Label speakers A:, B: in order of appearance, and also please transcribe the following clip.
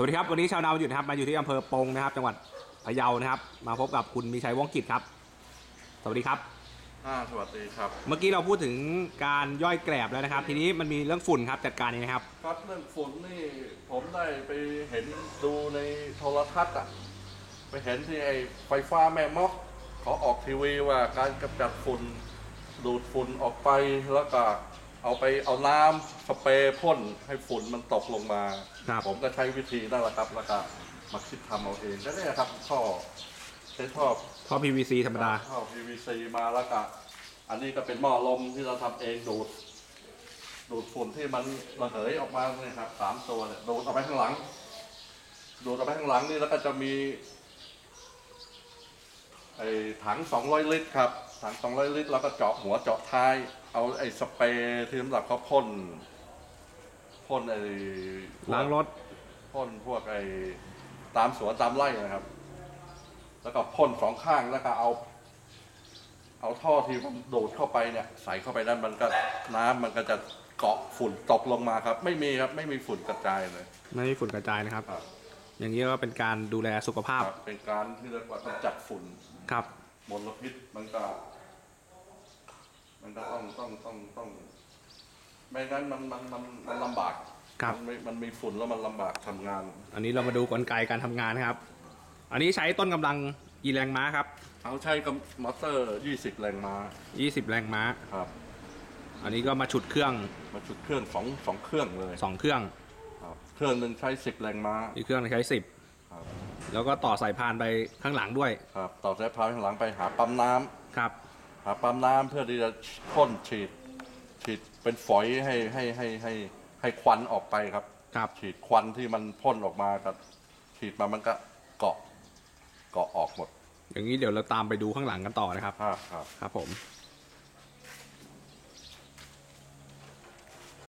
A: สวัสดีครับ วันนี้ชาวนาวันหยุดนะครับมาอยู่ที่อำเภอปงนะครับ จังหวัดพะเยานะครับ มาพบกับคุณมีชัยว่องกิจครับ สวัสดีครับ
B: อ่าสวัสดีครับ
A: เมื่อกี้เราพูดถึงการย่อยแกลบแล้วนะครับ ทีนี้มันมีเรื่องฝุ่นครับจัดการยังไงครับ
B: ครับเรื่องฝุ่นนี่ผมได้ไปเห็นดูในโทรทัศน์อะไปเห็นที่ไอ้ไฟฟ้าแม่มอกเขาออกทีวีว่าการกำจัดฝุ่นดูดฝุ่นออกไปแล้วก็ เอาไปเอาน้ำสเปรย์พ่นให้ฝุ่นมันตกลงมา
A: ครับ
B: ผมก็ใช้วิธีนั่นแหละครับแล้วก็มาคิดทำเอาเองก็เนี่ยครับท่อใช้ท่อ
A: ท่อ PVC ธรรมดา
B: เข้า PVC มาแล้วก็อันนี้ก็เป็นหม้อลมที่เราทำเองดูด ดูดฝุ่นที่มันระเหยออกมาเนี่ยครับสามตัวเนี่ยดูดออกไปข้างหลัง ดูดออกไปข้างหลังนี่แล้วก็จะมีไอ้ถัง200ลิตรครับ ถัง200ลิตรแล้วก็เจาะหัวเจาะท้าย เอาไอ้สเปรย์ที่สำหรับเขาพ่นพ่นไอ้
A: ล้างรถ
B: พ่นพวกไอ้ตามสวนตามไร่นะครับ แล้วก็พ่นสองข้างแล้วก็เอา เอาท่อที่มันดูดเข้าไปเนี่ย ใส่เข้าไปนั่นมันก็น้ำมันก็จะเกาะฝุ่นตกลงมาครับ ไม่มีครับไม่มีฝุ่นกระจายเลย
A: ไม่ให้ฝุ่นกระจายนะครับ
B: ครับ
A: อย่างนี้ก็เป็นการดูแลสุขภาพ
B: ครับเป็นการที่เรียกว่ากำจัดฝุ่น
A: ครับ
B: มลพิษมันก็ มันก็ต้องต้องต้องต้องไม่งั้นมันมันมันมันลำบาก
A: ครับ
B: มันไม่มันมีฝุ่นแล้วมันลำบากทำงาน
A: อันนี้เรามาดูกลไกการทำงานนะครับ อันนี้ใช้ต้นกำลังกี่แรงม้าครับ
B: เขาใช้กับมอเตอร์20แรงม้า
A: 20 แรงม้า
B: ครับ
A: อันนี้ก็มาฉุดเครื่อง
B: มาจุดเครื่องสองสองเครื่องเลย
A: 2 เครื่อง
B: ครับ เครื่องหนึ่งใช้สิบแรงม้า
A: อีกเครื่องใช้
B: ครับ
A: 10 แล้วก็ต่อสายพานไปข้างหลังด้วย
B: ครับต่อสายพานข้างหลังไปหาปั๊มน้ำ
A: ครับ
B: หาปั๊มน้ำเพื่อที่จะพ่นฉีด ฉีดเป็นฝอยให้ให้ให้ให้ให้ควันออกไปครับ
A: ครับ
B: ฉีดควันที่มันพ่นออกมากับฉีดมามันก็เกาะเกาะออกหมด
A: อย่างนี้เดี๋ยวเราตามไปดูข้างหลังกันต่อนะครับ
B: ครับครับ
A: ครับผม